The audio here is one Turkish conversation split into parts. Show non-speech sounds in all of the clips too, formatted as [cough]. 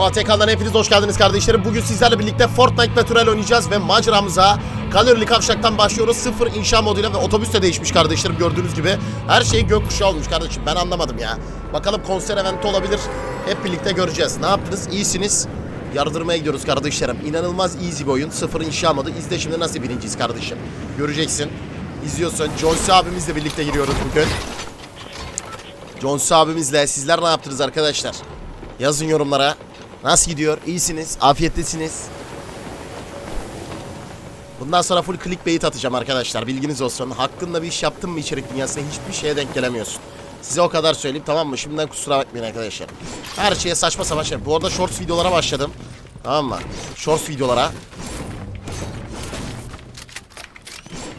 Fatih Kan'dan hepiniz hoş geldiniz kardeşlerim. Bugün sizlerle birlikte Fortnite Natural oynayacağız ve maceramıza kalorili kavşaktan başlıyoruz. Sıfır inşa moduyla ve otobüs de değişmiş kardeşlerim gördüğünüz gibi. Her şey gökkuşağı olmuş kardeşim ben anlamadım ya. Bakalım konser eventi olabilir. Hep birlikte göreceğiz. Ne yaptınız? İyisiniz. Yardırmaya gidiyoruz kardeşlerim. İnanılmaz easy bir oyun. Sıfır inşa modu. İzle şimdi nasıl birinciyiz kardeşim. Göreceksin. İzliyorsun. Joyce abimizle birlikte giriyoruz bugün. Jones abimizle sizler ne yaptınız arkadaşlar? Yazın yorumlara. Nasıl gidiyor? İyisiniz? Afiyettesiniz? Bundan sonra full clickbait atacağım arkadaşlar. Bilginiz olsun. Hakkında bir iş yaptın mı içerik dünyasında hiçbir şeye denk gelemiyorsun. Size o kadar söyleyeyim tamam mı? Şimdiden kusura bakmayın arkadaşlar. Her şeye saçma sapan şey. Bu arada shorts videolara başladım. Tamam mı? Shorts videolara.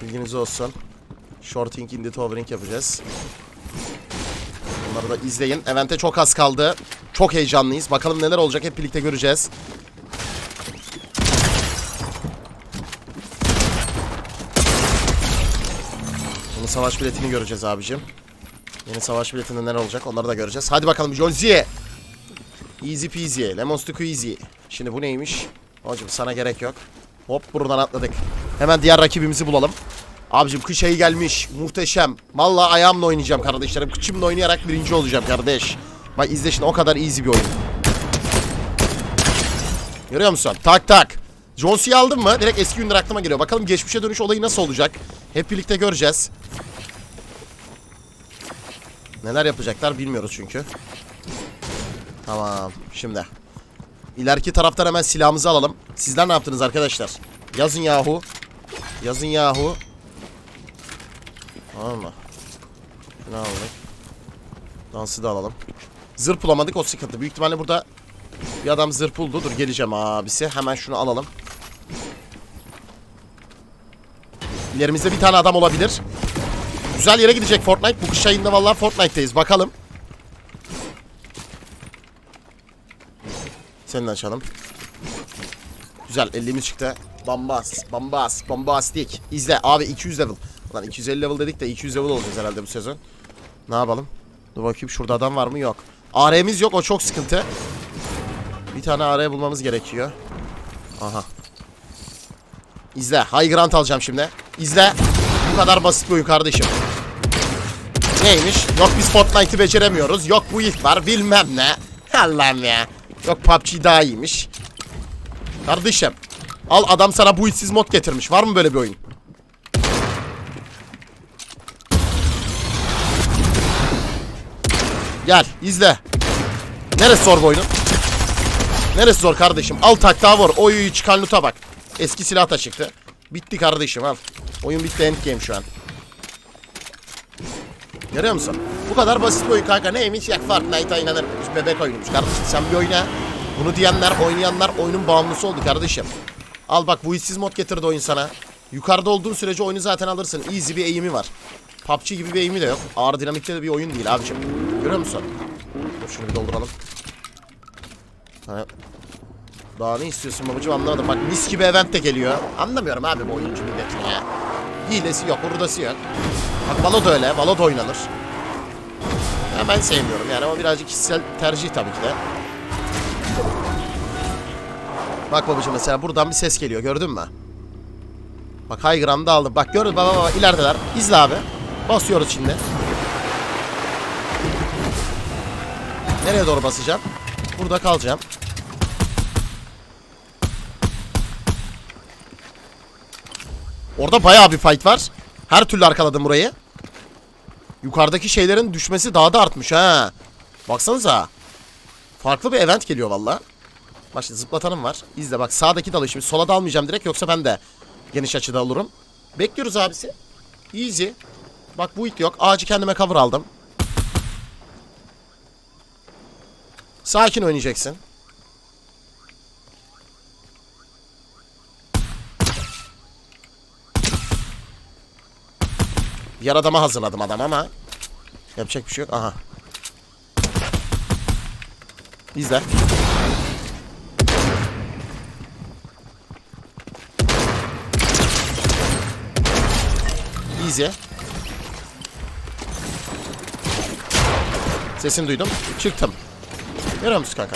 Bilginiz olsun. Shorting in the yapacağız. Bunları da izleyin. Event'e çok az kaldı. Çok heyecanlıyız. Bakalım neler olacak hep birlikte göreceğiz. Yeni savaş biletini göreceğiz abicim. Yeni savaş biletinde neler olacak onları da göreceğiz. Hadi bakalım Jonzi. Easy peasy. Lemon squeezy. Şimdi bu neymiş? Hocam sana gerek yok. Hop buradan atladık. Hemen diğer rakibimizi bulalım. Abicim kış ayı gelmiş. Muhteşem. Vallahi ayağımla oynayacağım kardeşlerim. Kıçımla oynayarak birinci olacağım kardeş. Bak izle şimdi o kadar easy bir oyun. Görüyor musun? Tak tak. Cena aldın mı? Direkt eski günler aklıma geliyor. Bakalım geçmişe dönüş olayı nasıl olacak? Hep birlikte göreceğiz. Neler yapacaklar bilmiyoruz çünkü. Tamam. Şimdi. İleriki taraftan hemen silahımızı alalım. Sizler ne yaptınız arkadaşlar? Yazın yahu. Yazın yahu. Tamam mı? Şunu alalım. Dansı da alalım. Zırh bulamadık o sıkıntı. Büyük ihtimalle burada bir adam zırh buldu. Dur geleceğim abisi. Hemen şunu alalım. İlerimizde bir tane adam olabilir. Güzel yere gidecek Fortnite. Bu kış ayında vallahi Fortnite'teyiz. Bakalım. Senin açalım. Güzel 50'miz çıktı. Bambas, bambas, bombastik. İzle abi 200 level. Lan 250 level dedik de 200 level olacağız herhalde bu sezon. Ne yapalım? Dur bakayım şurada adam var mı? Yok. AR'miz yok o çok sıkıntı. Bir tane AR bulmamız gerekiyor. Aha. İzle. High ground alacağım şimdi. İzle. Bu kadar basit bir oyun kardeşim. Neymiş? Yok biz Fortnite'ı beceremiyoruz. Yok bu ilk var bilmem ne. Allah'ım ya. Yok PUBG daha iyiymiş. Kardeşim. Al adam sana bu işsiz mod getirmiş. Var mı böyle bir oyun? Gel izle. Neresi zor bu? Neresi zor kardeşim? Al tak daha var. Oy çıkan loot'a bak. Eski silah da çıktı. Bitti kardeşim al. Oyun bitti endgame şu an. Görüyor musun? Bu kadar basit bir oyun kanka. Neymiş? Ya Fortnite'a inanır. Hiç bebek oyunuymuş. Kardeşim sen bir oyna. Bunu diyenler, oynayanlar oyunun bağımlısı oldu kardeşim. Al bak bu işsiz mod getirdi oyun sana. Yukarıda olduğun sürece oyunu zaten alırsın. Easy bir eğimi var. PUBG gibi bir eğimi de yok. Ağır dinamikte de bir oyun değil abicim. Görüyor musun? Şunu bir dolduralım. Ha. Daha ne istiyorsun babacım anlamadım. Bak mis gibi event de geliyor. Anlamıyorum abi bu oyuncu milletini ya. Hilesi yok, hurdası yok. Bak Valo da öyle. Valo da oynanır. Ya ben sevmiyorum yani ama birazcık kişisel tercih tabii ki de. Bak babacım mesela buradan bir ses geliyor gördün mü? Bak high ground'da aldım. Bak gördün baba baba ilerideler. İzle abi. Basıyoruz şimdi. Nereye doğru basacağım? Burada kalacağım. Orada bayağı bir fight var. Her türlü arkaladım burayı. Yukarıdaki şeylerin düşmesi daha da artmış ha. Baksanıza. Farklı bir event geliyor valla. Bak zıplatanım var. İzle bak sağdaki dalı şimdi sola dalmayacağım direkt yoksa ben de geniş açıda olurum. Bekliyoruz abisi. Easy. Bak bu it yok. Ağacı kendime cover aldım. Sakin oynayacaksın. Yer adama hazırladım adam ama yapacak bir şey yok. Aha. İzle. bize. Sesini duydum. Çıktım. Görüyor musun kanka?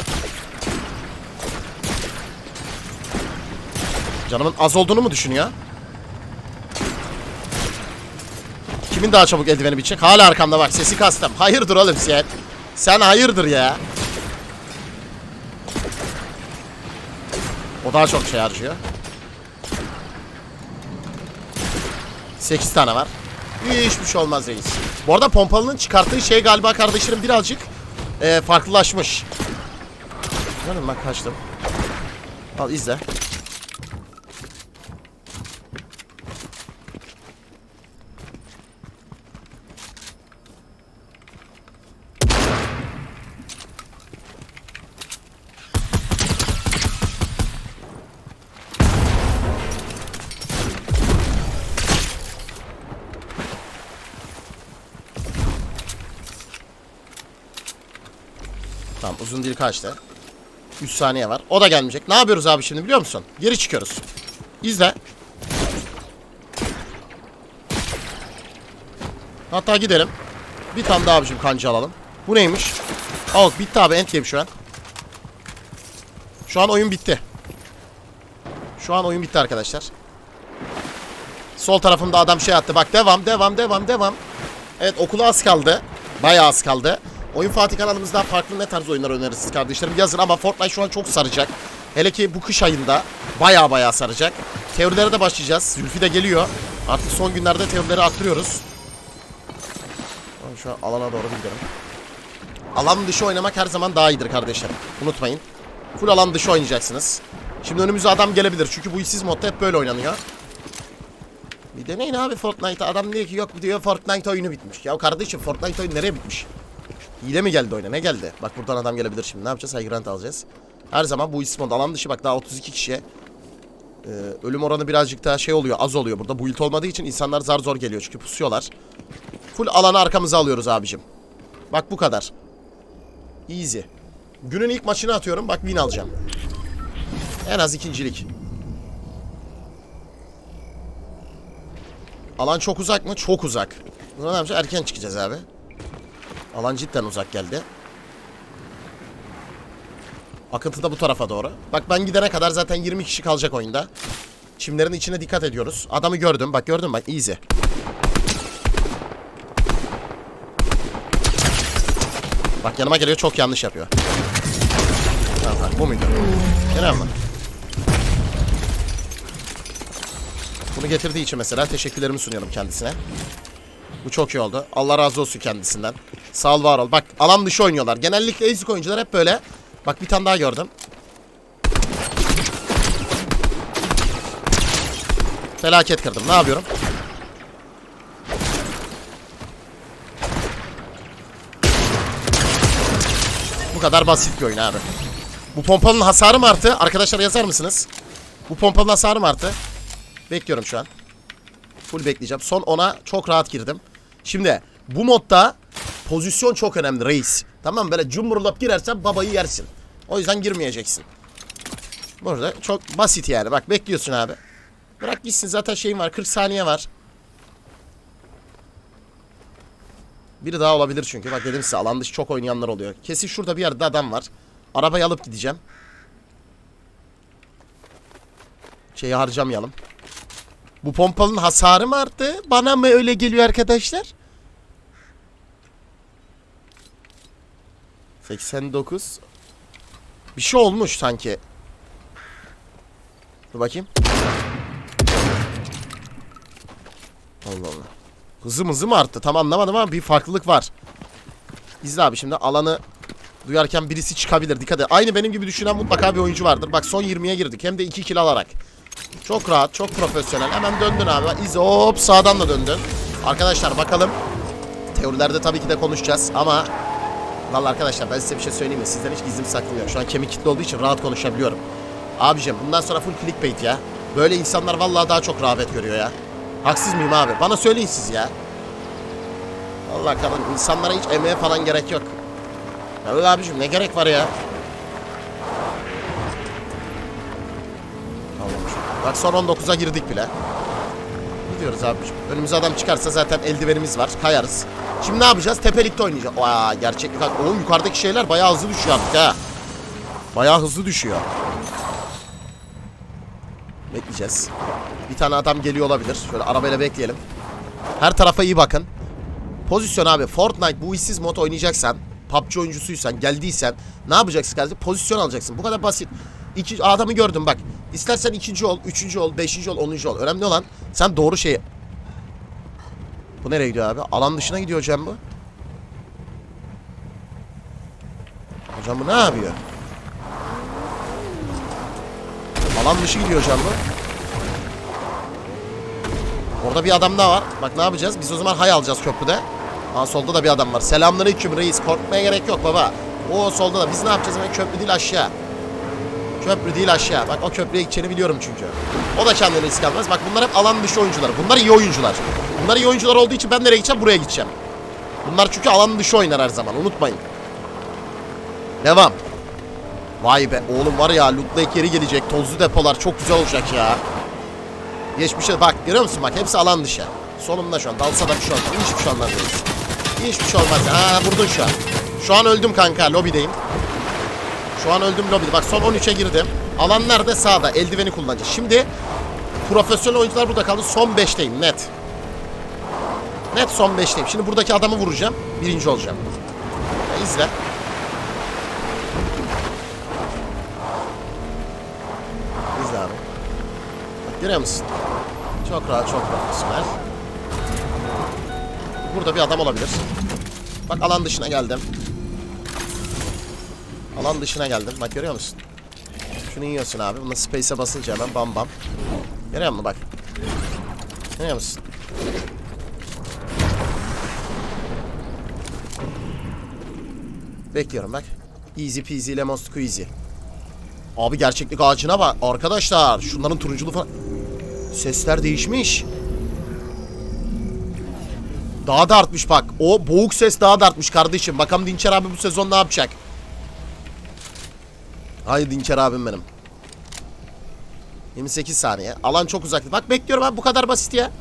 Canımın az olduğunu mu düşün? Kimin daha çabuk eldiveni bitecek? Hala arkamda bak sesi kastım. Hayırdır oğlum sen? Sen hayırdır ya. O daha çok şey harcıyor. 8 tane var. Hiçbir şey olmaz reis. Bu arada pompalının çıkarttığı şey galiba kardeşlerim birazcık e, farklılaşmış. Canım bak kaçtım. Al izle. Uzun dil kaçtı? 3 saniye var. O da gelmeyecek. Ne yapıyoruz abi şimdi biliyor musun? Geri çıkıyoruz. İzle. Hatta gidelim. Bir tane daha abicim kanca alalım. Bu neymiş? Al bitti abi end game şu an. Şu an oyun bitti. Şu an oyun bitti arkadaşlar. Sol tarafımda adam şey attı. Bak devam devam devam devam. Evet okula az kaldı. Bayağı az kaldı. Oyun Fatih kanalımızda farklı ne tarz oyunlar önerirsiniz kardeşlerim yazın ama Fortnite şu an çok saracak. Hele ki bu kış ayında bayağı bayağı saracak. Teorilere de başlayacağız. Zülfü de geliyor. Artık son günlerde teorileri. Tamam, Şu an alana doğru gidelim. Alan dışı oynamak her zaman daha iyidir kardeşler. Unutmayın. Full alan dışı oynayacaksınız. Şimdi önümüze adam gelebilir. Çünkü bu işsiz modda hep böyle oynanıyor. Bir deneyin abi Fortnite'a. Adam diyor ki yok diyor Fortnite oyunu bitmiş. Ya kardeşim Fortnite oyunu nereye bitmiş? Hile mi geldi oyuna? Ne geldi? Bak buradan adam gelebilir şimdi. Ne yapacağız? High ground alacağız. Her zaman bu isim alan dışı bak daha 32 kişiye. Ee, ölüm oranı birazcık daha şey oluyor. Az oluyor burada. Bu olmadığı için insanlar zar zor geliyor. Çünkü pusuyorlar. Full alanı arkamıza alıyoruz abicim. Bak bu kadar. Easy. Günün ilk maçını atıyorum. Bak win alacağım. En az ikincilik. Alan çok uzak mı? Çok uzak. Buna ne yapacağız? Erken çıkacağız abi. Alan cidden uzak geldi. Akıntı da bu tarafa doğru. Bak ben gidene kadar zaten 20 kişi kalacak oyunda. Çimlerin içine dikkat ediyoruz. Adamı gördüm. Bak gördün mü? bak easy. Bak yanıma geliyor çok yanlış yapıyor. Tamam bu muydu? Gene mi? Bunu getirdiği için mesela teşekkürlerimi sunuyorum kendisine. Bu çok iyi oldu. Allah razı olsun kendisinden. Sağ ol var ol. Bak alan dışı oynuyorlar. Genellikle ezik oyuncular hep böyle. Bak bir tane daha gördüm. Felaket kırdım. Ne yapıyorum? Bu kadar basit bir oyun abi. Bu pompalının hasarı mı arttı? Arkadaşlar yazar mısınız? Bu pompalının hasarı mı arttı? Bekliyorum şu an. Full bekleyeceğim. Son 10'a çok rahat girdim. Şimdi bu modda pozisyon çok önemli reis. Tamam böyle cumburlap girersen babayı yersin. O yüzden girmeyeceksin. Burada çok basit yani. Bak bekliyorsun abi. Bırak gitsin zaten şeyin var. 40 saniye var. Biri daha olabilir çünkü. Bak dedim size alan dışı çok oynayanlar oluyor. Kesin şurada bir yerde adam var. Arabayı alıp gideceğim. Şeyi harcamayalım. Bu pompalının hasarı mı arttı? Bana mı öyle geliyor arkadaşlar? 89 Bir şey olmuş sanki. Dur bakayım. Allah Allah. Hızım hızı mı arttı? Tam anlamadım ama bir farklılık var. İzle abi şimdi alanı duyarken birisi çıkabilir. Dikkat et. Aynı benim gibi düşünen mutlaka bir oyuncu vardır. Bak son 20'ye girdik. Hem de 2 kill alarak. Çok rahat, çok profesyonel. Hemen döndün abi. İzle hop sağdan da döndün. Arkadaşlar bakalım. Teorilerde tabii ki de konuşacağız ama Vallahi arkadaşlar ben size bir şey söyleyeyim mi? Sizden hiç gizlim saklamıyorum. Şu an kemik kitle olduğu için rahat konuşabiliyorum. Abicim bundan sonra full clickbait ya. Böyle insanlar vallahi daha çok rağbet görüyor ya. Haksız mıyım abi? Bana söyleyin siz ya. Vallahi kadın insanlara hiç emeğe falan gerek yok. Ya öyle abicim ne gerek var ya? Bak son 19'a girdik bile. Gidiyoruz abicim. Önümüze adam çıkarsa zaten eldivenimiz var. Kayarız. Şimdi ne yapacağız? Tepelikte oynayacağız. Aa gerçeklik. Oğlum yukarıdaki şeyler bayağı hızlı düşüyor artık ha. Bayağı hızlı düşüyor. Bekleyeceğiz. Bir tane adam geliyor olabilir. Şöyle arabayla bekleyelim. Her tarafa iyi bakın. Pozisyon abi. Fortnite bu işsiz mod oynayacaksan, PUBG oyuncusuysan, geldiysen ne yapacaksın kardeşim? Pozisyon alacaksın. Bu kadar basit. İki, adamı gördüm bak. İstersen ikinci ol, üçüncü ol, beşinci ol, onuncu ol. Önemli olan sen doğru şeyi... Bu nereye gidiyor abi? Alan dışına gidiyor hocam bu. Hocam bu ne yapıyor? Alan dışı gidiyor hocam bu. Orada bir adam daha var. Bak ne yapacağız? Biz o zaman hay alacağız köprüde. Aa solda da bir adam var. Selamünaleyküm reis. Korkmaya gerek yok baba. O solda da. Biz ne yapacağız hemen? Köprü değil aşağı. Köprü değil aşağı. Bak o köprüye gideceğini biliyorum çünkü. O da kendine risk almaz. Bak bunlar hep alan dışı oyuncular. Bunlar iyi oyuncular. Bunlar iyi oyuncular olduğu için ben nereye gideceğim? Buraya gideceğim. Bunlar çünkü alan dışı oynar her zaman. Unutmayın. Devam. Vay be oğlum var ya loot lake yeri gelecek. Tozlu depolar çok güzel olacak ya. Geçmişe bak görüyor musun bak hepsi alan dışı. Solumda şu an dalsa da bir şey olmaz. Hiçbir şey olmaz. Hiçbir şey olmaz. Ha vurdun şu an. Şu an öldüm kanka lobideyim. Şu an öldüm lobide. Bak son 13'e girdim. Alan nerede? Sağda. Eldiveni kullanacağız. Şimdi profesyonel oyuncular burada kaldı. Son 5'teyim net. Net son 5'teyim. Şimdi buradaki adamı vuracağım. Birinci olacağım. Ya, izle. İzle abi. Bak, görüyor musun? Çok rahat, çok profesyonel. Burada bir adam olabilir. Bak alan dışına geldim. Alan dışına geldim. Bak görüyor musun? Şunu yiyorsun abi. Bunda space'e basınca hemen bam bam. Görüyor musun bak? Görüyor musun? Bekliyorum bak. Easy peasy lemon squeezy. Abi gerçeklik ağacına bak. Arkadaşlar şunların turunculu falan. Sesler değişmiş. Daha da artmış bak. O boğuk ses daha da artmış kardeşim. Bakalım Dinçer abi bu sezon ne yapacak? Haydi Dinçer abim benim. 28 saniye. Alan çok uzakta. Bak bekliyorum abi bu kadar basit ya.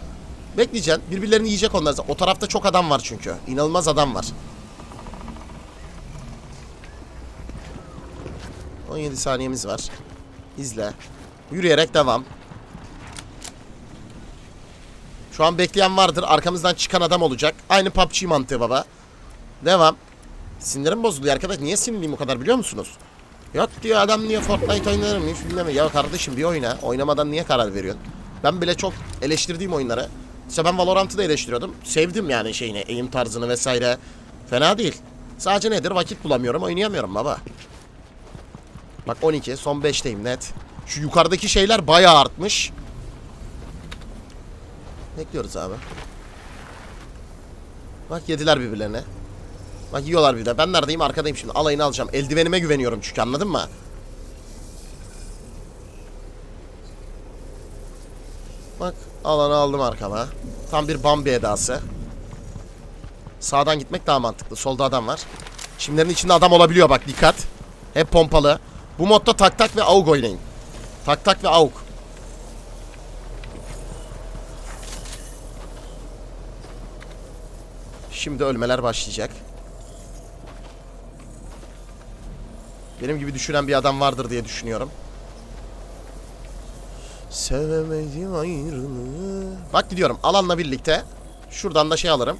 Bekleyeceksin. Birbirlerini yiyecek onlar. O tarafta çok adam var çünkü. İnanılmaz adam var. 17 saniyemiz var. İzle. Yürüyerek devam. Şu an bekleyen vardır. Arkamızdan çıkan adam olacak. Aynı PUBG mantığı baba. Devam. Sinirim bozuluyor arkadaş. Niye sinirliyim o kadar biliyor musunuz? Yok diyor adam niye Fortnite oynarım hiç bilmem. Ya kardeşim bir oyna. Oynamadan niye karar veriyorsun? Ben bile çok eleştirdiğim oyunları. İşte ben Valorant'ı da eleştiriyordum. Sevdim yani şeyini, eğim tarzını vesaire. Fena değil. Sadece nedir? Vakit bulamıyorum, oynayamıyorum baba. Bak 12, son 5'teyim net. Şu yukarıdaki şeyler bayağı artmış. Bekliyoruz abi. Bak yediler birbirlerine. Bak yiyorlar bir de. Ben neredeyim? Arkadayım şimdi. Alayını alacağım. Eldivenime güveniyorum çünkü anladın mı? Bak alanı aldım arkama. Tam bir Bambi edası. Sağdan gitmek daha mantıklı. Solda adam var. Çimlerin içinde adam olabiliyor bak dikkat. Hep pompalı. Bu modda tak tak ve AUG oynayın. Tak tak ve AUG. Şimdi ölmeler başlayacak. Benim gibi düşünen bir adam vardır diye düşünüyorum. Sevemedim ayrılığı. Bak gidiyorum alanla birlikte. Şuradan da şey alırım.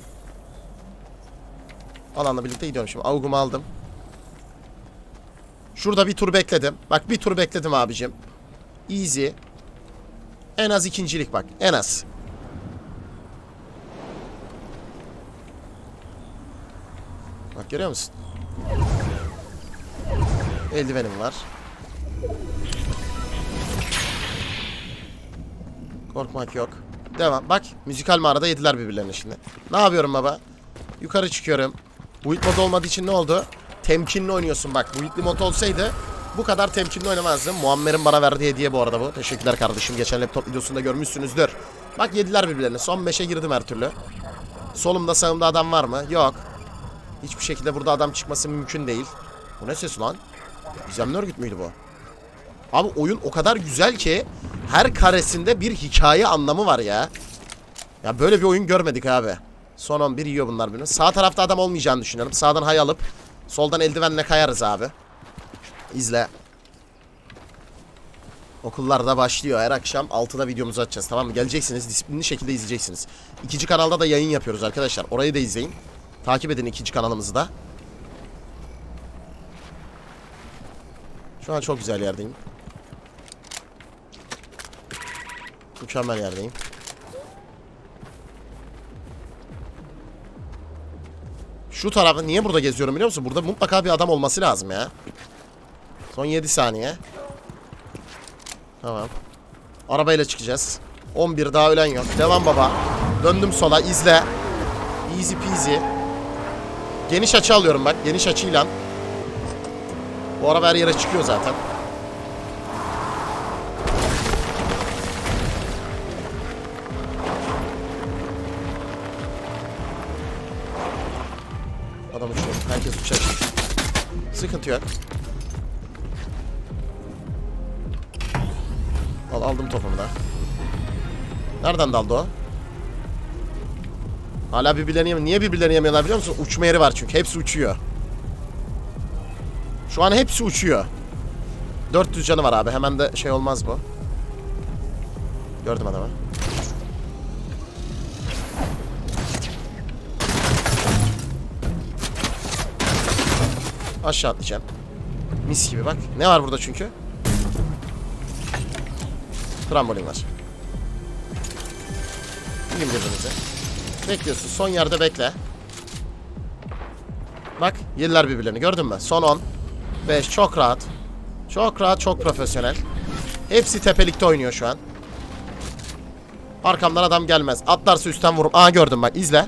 Alanla birlikte gidiyorum şimdi. Avugumu aldım. Şurada bir tur bekledim. Bak bir tur bekledim abicim. Easy. En az ikincilik bak. En az. Bak görüyor musun? Eldivenim var. Korkmak yok. Devam. Bak müzikal mağarada yediler birbirlerini şimdi. Ne yapıyorum baba? Yukarı çıkıyorum. Build mod olmadığı için ne oldu? Temkinli oynuyorsun bak. Build'li mod olsaydı bu kadar temkinli oynamazdım. Muammer'in bana verdiği hediye bu arada bu. Teşekkürler kardeşim. Geçen laptop videosunda görmüşsünüzdür. Bak yediler birbirlerini. Son 5'e girdim her türlü. Solumda sağımda adam var mı? Yok. Hiçbir şekilde burada adam çıkması mümkün değil. Bu ne ses lan? Gizemli örgüt müydü bu? Abi oyun o kadar güzel ki her karesinde bir hikaye anlamı var ya. Ya böyle bir oyun görmedik abi. Son 11 yiyor bunlar birbirini. Sağ tarafta adam olmayacağını düşünüyorum. Sağdan hay alıp soldan eldivenle kayarız abi. İzle. Okullarda başlıyor. Her akşam 6'da videomuzu açacağız. Tamam mı? Geleceksiniz. Disiplinli şekilde izleyeceksiniz. İkinci kanalda da yayın yapıyoruz arkadaşlar. Orayı da izleyin. Takip edin ikinci kanalımızı da. Şu an çok güzel yerdeyim. Mükemmel yerdeyim. Şu tarafı niye burada geziyorum biliyor musun? Burada mutlaka bir adam olması lazım ya. Son 7 saniye. Tamam. Arabayla çıkacağız. 11 daha ölen yok. Devam baba. Döndüm sola izle. Easy peasy. Geniş açı alıyorum bak. Geniş açıyla. Bu araba her yere çıkıyor zaten. Adam uçuyor. Herkes uçacak. Sıkıntı yok. Al aldım topumu da. Nereden daldı o? Hala birbirlerini yemiyor. Niye birbirlerini yemiyorlar biliyor musun? Uçma yeri var çünkü. Hepsi uçuyor. Şu an hepsi uçuyor. 400 canı var abi. Hemen de şey olmaz bu. Gördüm adamı. Aşağı atlayacağım. Mis gibi bak. Ne var burada çünkü? Trambolin var. Bilin birbirinize. Bekliyorsun. Son yerde bekle. Bak yediler birbirlerini gördün mü? Son 10. 5 çok rahat. Çok rahat çok profesyonel. Hepsi tepelikte oynuyor şu an. Arkamdan adam gelmez. Atlarsa üstten vururum. Aa gördüm bak izle.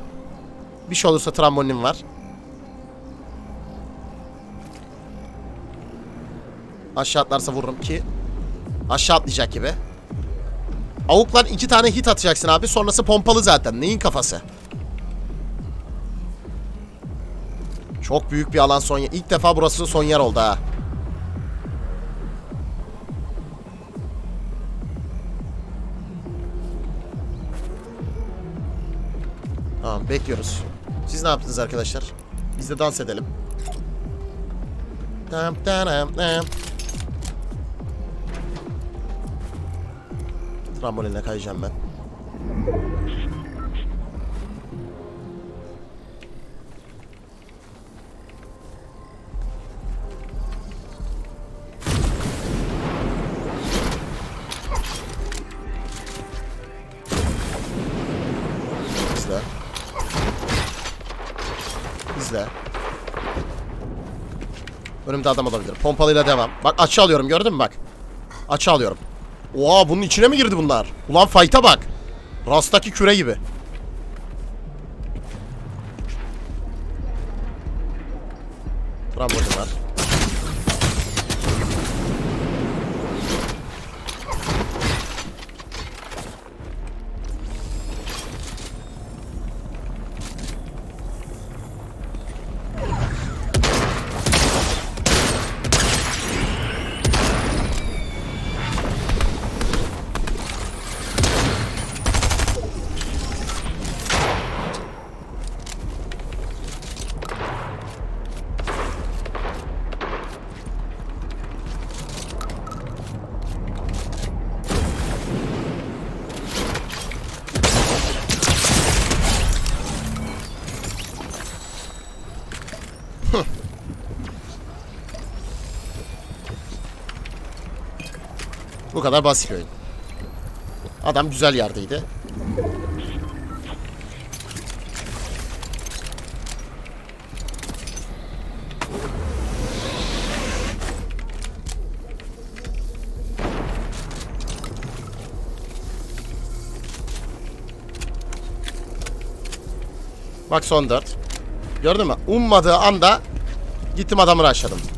Bir şey olursa trambolin var. Aşağı atlarsa vururum ki aşağı atlayacak gibi. Avuklar iki tane hit atacaksın abi. Sonrası pompalı zaten. Neyin kafası? Çok büyük bir alan son yer. İlk defa burası son yer oldu ha. Tamam bekliyoruz. Siz ne yaptınız arkadaşlar? Biz de dans edelim. Tam tam tam. Trambolinle kayacağım ben. Önümde adam olabilir. Pompalıyla devam. Bak açı alıyorum gördün mü bak. Açı alıyorum. Oha bunun içine mi girdi bunlar? Ulan fight'a bak. Rastaki küre gibi. Bu kadar basit oyun. Adam güzel yerdeydi. Bak son dört. Gördün mü? Ummadığı anda gittim adamı rushladım.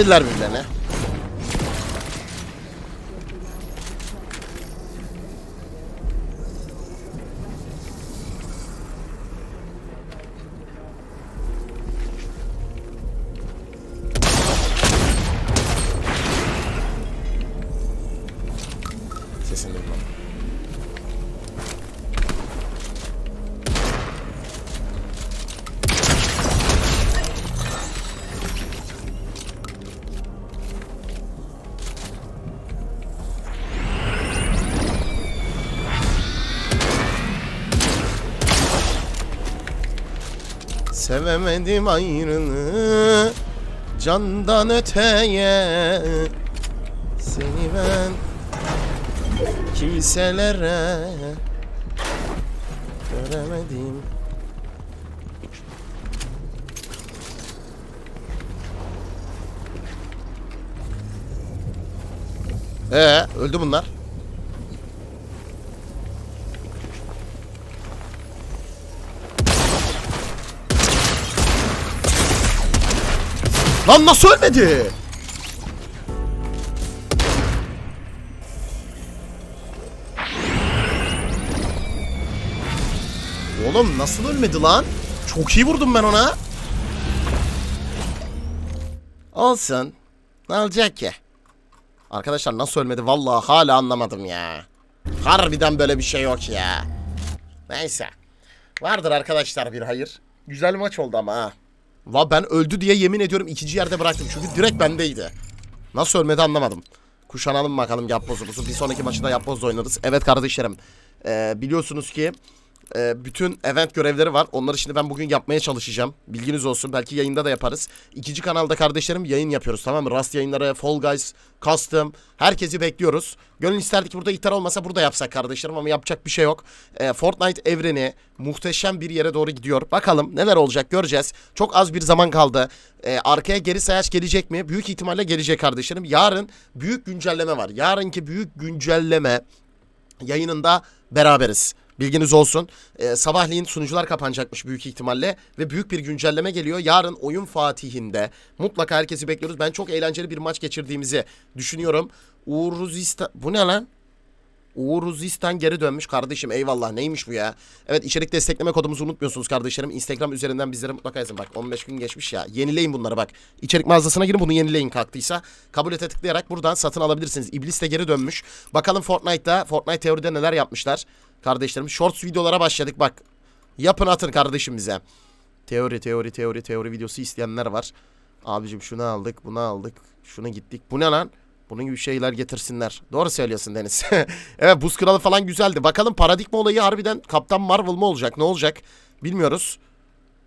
Yediler birbirlerine. Sevemedim ayrılığı Candan öteye Seni ben Kimselere Göremedim Ee, öldü bunlar. Lan nasıl ölmedi? Oğlum nasıl ölmedi lan? Çok iyi vurdum ben ona. Olsun. Ne olacak ki? Arkadaşlar nasıl ölmedi vallahi hala anlamadım ya. Harbiden böyle bir şey yok ya. Neyse. Vardır arkadaşlar bir hayır. Güzel maç oldu ama ha. Va ben öldü diye yemin ediyorum ikinci yerde bıraktım. Çünkü direkt bendeydi. Nasıl ölmedi anlamadım. Kuşanalım bakalım yapbozumuzu. Bir sonraki maçı da yapbozla oynarız. Evet kardeşlerim. Ee, biliyorsunuz ki e, bütün event görevleri var. Onları şimdi ben bugün yapmaya çalışacağım. Bilginiz olsun. Belki yayında da yaparız. İkinci kanalda kardeşlerim yayın yapıyoruz tamam mı? Rust yayınları, Fall Guys, Custom. Herkesi bekliyoruz. Gönül isterdik burada ihtar olmasa burada yapsak kardeşlerim ama yapacak bir şey yok. E, Fortnite evreni muhteşem bir yere doğru gidiyor. Bakalım neler olacak göreceğiz. Çok az bir zaman kaldı. E, arkaya geri sayaç gelecek mi? Büyük ihtimalle gelecek kardeşlerim. Yarın büyük güncelleme var. Yarınki büyük güncelleme yayınında beraberiz. Bilginiz olsun. Ee, sabahleyin sunucular kapanacakmış büyük ihtimalle ve büyük bir güncelleme geliyor. Yarın oyun Fatih'inde mutlaka herkesi bekliyoruz. Ben çok eğlenceli bir maç geçirdiğimizi düşünüyorum. Uğuruzistan... Bu ne lan? Uğuruzistan geri dönmüş kardeşim eyvallah neymiş bu ya. Evet içerik destekleme kodumuzu unutmuyorsunuz kardeşlerim. Instagram üzerinden bizlere mutlaka yazın bak 15 gün geçmiş ya. Yenileyin bunları bak. İçerik mağazasına girin bunu yenileyin kalktıysa. Kabul ete tıklayarak buradan satın alabilirsiniz. İblis de geri dönmüş. Bakalım Fortnite'da Fortnite teoride neler yapmışlar. Kardeşlerim shorts videolara başladık bak. Yapın atın kardeşim bize. Teori teori teori teori videosu isteyenler var. Abicim şunu aldık bunu aldık. Şuna gittik. Bu ne lan? Bunun gibi şeyler getirsinler. Doğru söylüyorsun Deniz. [laughs] evet buz kralı falan güzeldi. Bakalım paradigma olayı harbiden Kaptan Marvel mı olacak? Ne olacak? Bilmiyoruz.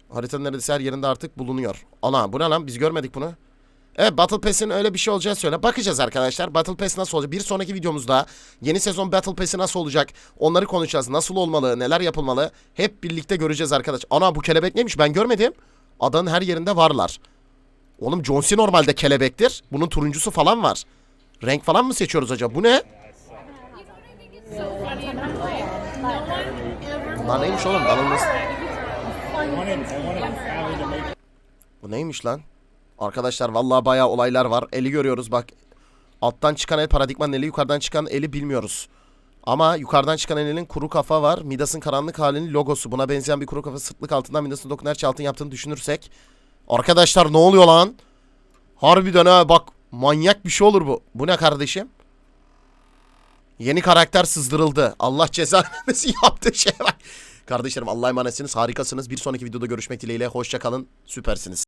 Haritanın neredeyse her yerinde artık bulunuyor. Ana bu ne lan? Biz görmedik bunu. Evet Battle Pass'in öyle bir şey olacağını söyle. Bakacağız arkadaşlar. Battle Pass nasıl olacak? Bir sonraki videomuzda yeni sezon Battle Pass'i nasıl olacak? Onları konuşacağız. Nasıl olmalı? Neler yapılmalı? Hep birlikte göreceğiz arkadaş. Ana bu kelebek neymiş? Ben görmedim. Adanın her yerinde varlar. Oğlum John C normalde kelebektir. Bunun turuncusu falan var. Renk falan mı seçiyoruz acaba? Bu ne? Bunlar neymiş oğlum? Dalınız. Bu neymiş lan? Arkadaşlar vallahi bayağı olaylar var. Eli görüyoruz bak. Alttan çıkan el paradigmanın eli, yukarıdan çıkan eli bilmiyoruz. Ama yukarıdan çıkan elinin kuru kafa var. Midas'ın karanlık halinin logosu. Buna benzeyen bir kuru kafa sırtlık altından Midas'ın dokunerçe altın yaptığını düşünürsek. Arkadaşlar ne oluyor lan? Harbiden ha bak manyak bir şey olur bu. Bu ne kardeşim? Yeni karakter sızdırıldı. Allah ceza vermesin [laughs] yaptığı şeye bak. Kardeşlerim Allah'a emanetsiniz. Harikasınız. Bir sonraki videoda görüşmek dileğiyle. Hoşça kalın. Süpersiniz.